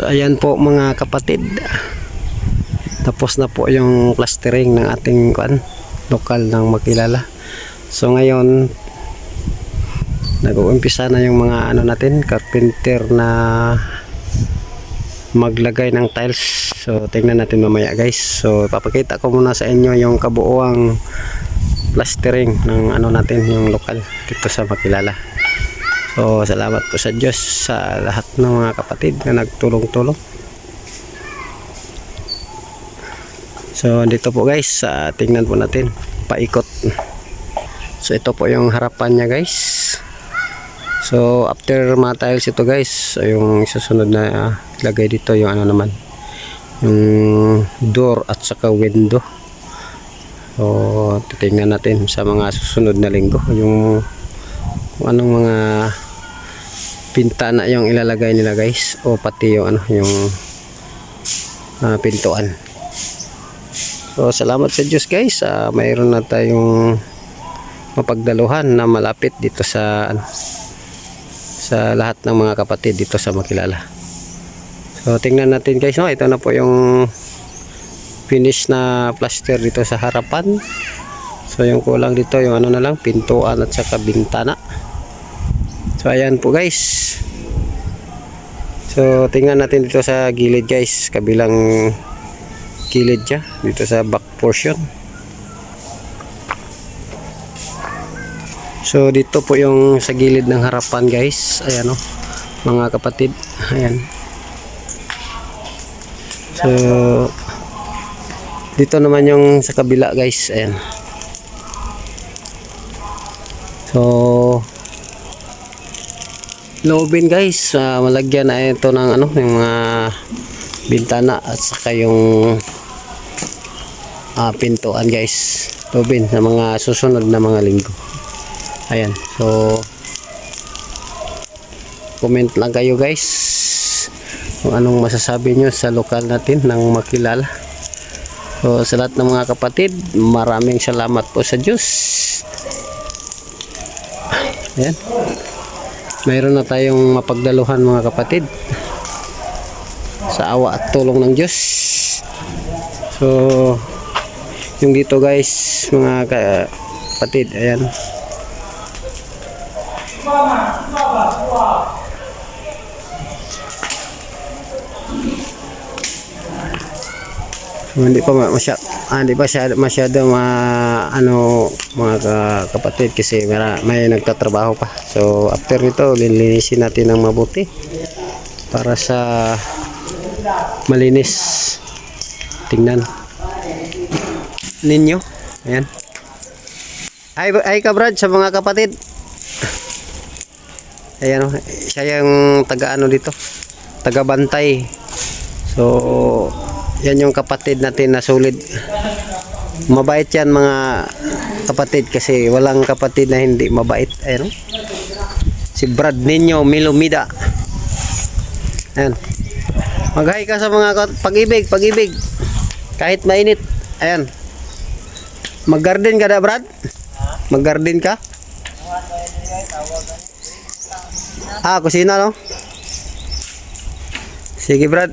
Ayan po mga kapatid. Tapos na po yung plastering ng ating kuan, lokal ng makilala. So ngayon nag-uumpisa na yung mga ano natin, carpenter na maglagay ng tiles. So tingnan natin mamaya guys. So papakita ko muna sa inyo yung kabuuang plastering ng ano natin yung lokal dito sa makilala. So, salamat po sa Diyos sa lahat ng mga kapatid na nagtulong-tulong. So, dito po guys, uh, tingnan po natin, paikot. So, ito po yung harapan niya guys. So, after mga tiles ito guys, so, yung susunod na uh, lagay dito yung ano naman, yung door at saka window. So, titingnan natin sa mga susunod na linggo yung kung anong mga pintana yung ilalagay nila guys. O pati yung ano yung ah, pintuan. So salamat sa Diyos guys. Ah, mayroon na tayong mapagdaluhan na malapit dito sa ano, sa lahat ng mga kapatid dito sa Makilala. So tingnan natin guys no? Ito na po yung finish na plaster dito sa harapan. So yung kulang dito yung ano na lang pintuan at saka bintana So ayan po guys. So tingnan natin dito sa gilid guys, kabilang gilid siya dito sa back portion. So dito po yung sa gilid ng harapan guys. Ayan o, mga kapatid. Ayan. So dito naman yung sa kabila guys. Ayan. So loobin guys. Uh, malagyan na ito ng ano yung mga bintana at saka yung uh, pintuan guys. Loobin sa mga susunod na mga linggo. Ayan. So comment lang kayo guys kung anong masasabi nyo sa lokal natin ng makilala. So sa lahat ng mga kapatid maraming salamat po sa Diyos. Ayan mayroon na tayong mapagdaluhan mga kapatid. Sa awa at tulong ng Diyos. So yung dito guys mga kapatid ayan. So, hindi pa masya, ah, hindi pa siya masyado ma ano mga ka- kapatid kasi may, may nagtatrabaho pa. So after nito lilinisin natin ng mabuti para sa malinis. Tingnan. Ninyo. Ayan. Ay, ay ka Brad sa mga kapatid. Ayan oh, siya yung taga ano dito. Taga bantay. So yan yung kapatid natin na solid. Mabait yan mga kapatid kasi walang kapatid na hindi mabait. Ayan. Si Brad Ninyo Milumida. Ayan. Mag-hi ka sa mga pag-ibig, pag-ibig. Kahit mainit. Ayan. Mag-garden ka na, Brad? Mag-garden ka? Ah, kusina, no? Sige, Brad.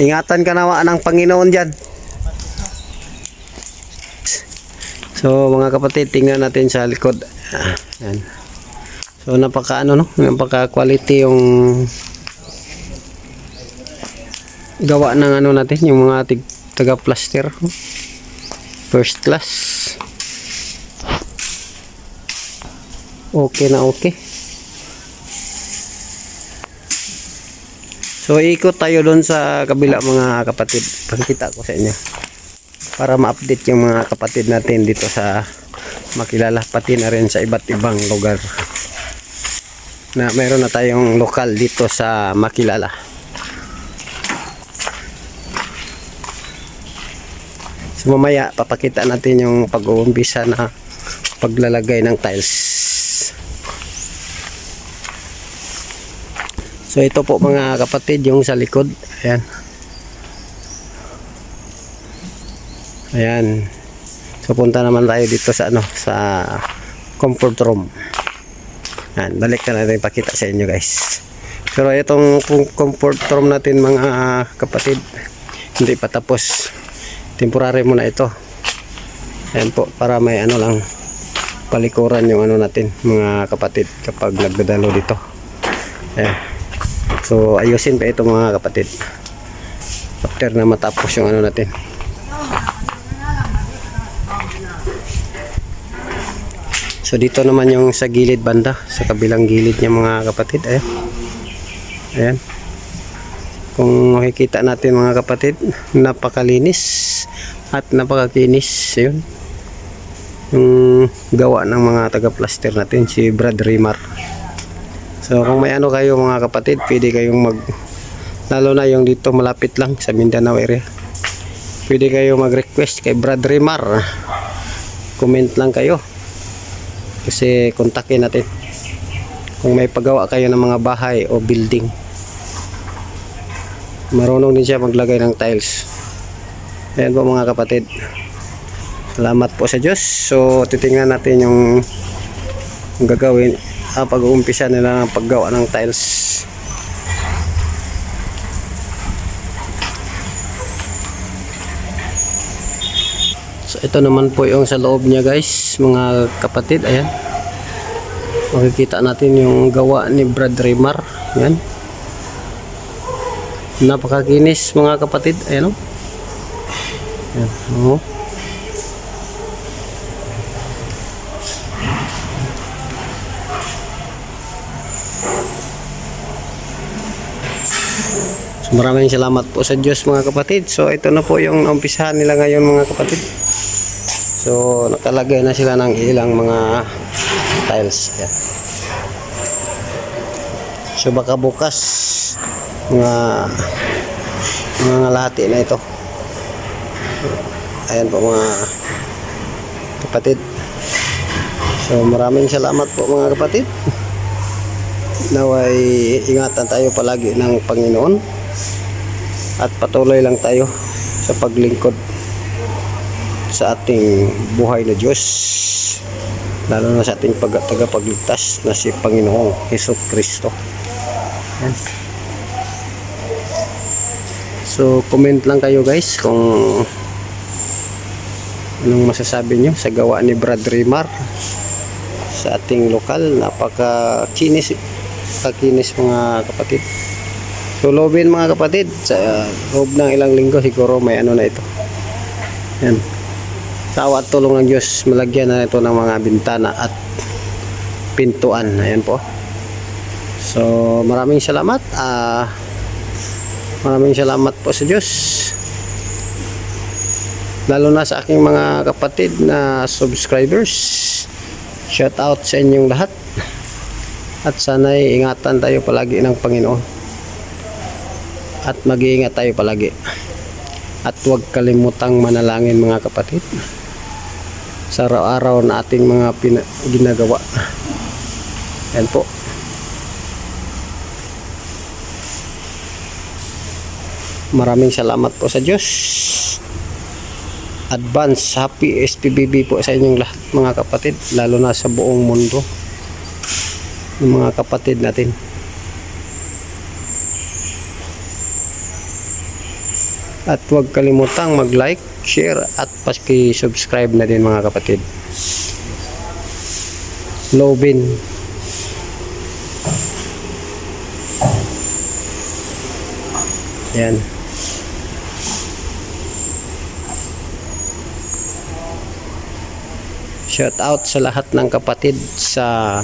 Ingatan ka nawa ng Panginoon dyan. So, mga kapatid, tingnan natin sa likod. Ah, yan. So, napaka ano, no? Napaka quality yung gawa ng ano natin, yung mga taga plaster. First class. Okay na okay. So ikot tayo doon sa kabila mga kapatid. Pakita ko sa inyo. Para ma-update yung mga kapatid natin dito sa makilala pati na rin sa iba't ibang lugar. Na mayroon na tayong lokal dito sa makilala. So mamaya papakita natin yung pag-uumpisa na paglalagay ng tiles. So ito po mga kapatid yung sa likod. Ayan. Ayan. So punta naman tayo dito sa ano sa comfort room. Ayan, balik na natin pakita sa inyo guys. Pero itong com- comfort room natin mga kapatid, hindi pa tapos. Temporary muna ito. Ayan po, para may ano lang, palikuran yung ano natin, mga kapatid, kapag nagdadalo dito. Ayan. So, ayusin pa ito mga kapatid. After na matapos yung ano natin. So, dito naman yung sa gilid banda, sa kabilang gilid niya mga kapatid. Ayan. Ayan. Kung makikita natin mga kapatid, napakalinis at napakakinis. Yun. Yung gawa ng mga taga-plaster natin, si Brad Rimar. So kung may ano kayo mga kapatid, pwede kayong mag lalo na yung dito malapit lang sa Mindanao area. Pwede kayo mag-request kay Brad Rimar. Comment lang kayo. Kasi kontakin natin. Kung may pagawa kayo ng mga bahay o building. Marunong din siya maglagay ng tiles. Ayan po mga kapatid. Salamat po sa Diyos. So titingnan natin yung gagawin ah, pag-uumpisa nila ng paggawa ng tiles. So ito naman po yung sa loob niya guys, mga kapatid, ayan. Makikita natin yung gawa ni Brad Rimar, ayan. Napakakinis mga kapatid, ayan o. Ayan, oh. So, maraming salamat po sa Diyos mga kapatid. So ito na po yung umpisahan nila ngayon mga kapatid. So nakalagay na sila ng ilang mga tiles. Ayan. So baka bukas mga mga lahati na ito. Ayan po mga kapatid. So maraming salamat po mga kapatid. Naway ingatan tayo palagi ng Panginoon at patuloy lang tayo sa paglingkod sa ating buhay na Diyos lalo na sa ating pag tagapagligtas na si Panginoong Heso Kristo Yan. so comment lang kayo guys kung anong masasabi nyo sa gawa ni Brad Rimar sa ating lokal napaka kinis kakinis mga kapatid So lobin mga kapatid, sa loob ng ilang linggo siguro may ano na ito. Yan. Sa awa at tulong ng Diyos, malagyan na ito ng mga bintana at pintuan. Ayan po. So maraming salamat. Ah maraming salamat po sa Diyos. Lalo na sa aking mga kapatid na subscribers. Shout out sa inyong lahat. At sana'y ingatan tayo palagi ng Panginoon at mag-iingat tayo palagi at huwag kalimutang manalangin mga kapatid sa araw-araw na ating mga ginagawa. Yan po. Maraming salamat po sa Diyos. Advance happy SPBB po sa inyong lahat mga kapatid lalo na sa buong mundo. Ng mga kapatid natin At huwag kalimutang mag-like, share at paski-subscribe na din mga kapatid. Lobin. Yan. Shout out sa lahat ng kapatid sa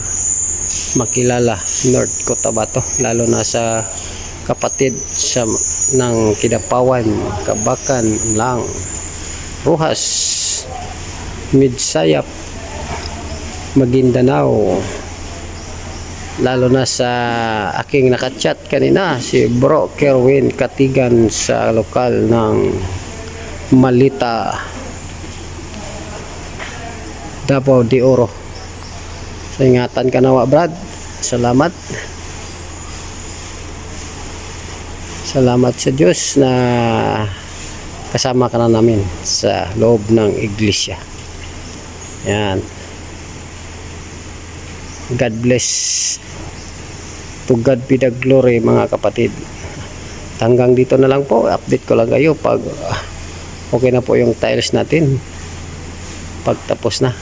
Makilala, North Cotabato, lalo na sa kapatid sa ng Kidapawan, Kabakan, Lang, Rojas, Midsayap, Maguindanao, lalo na sa aking nakachat kanina si Bro Kerwin Katigan sa lokal ng Malita Davao de Oro. So ingatan ka nawa Brad. Salamat salamat sa Diyos na kasama ka na namin sa loob ng iglesia yan God bless To God be the glory mga kapatid. Hanggang dito na lang po. Update ko lang kayo pag ah, okay na po yung tiles natin. Pag tapos na.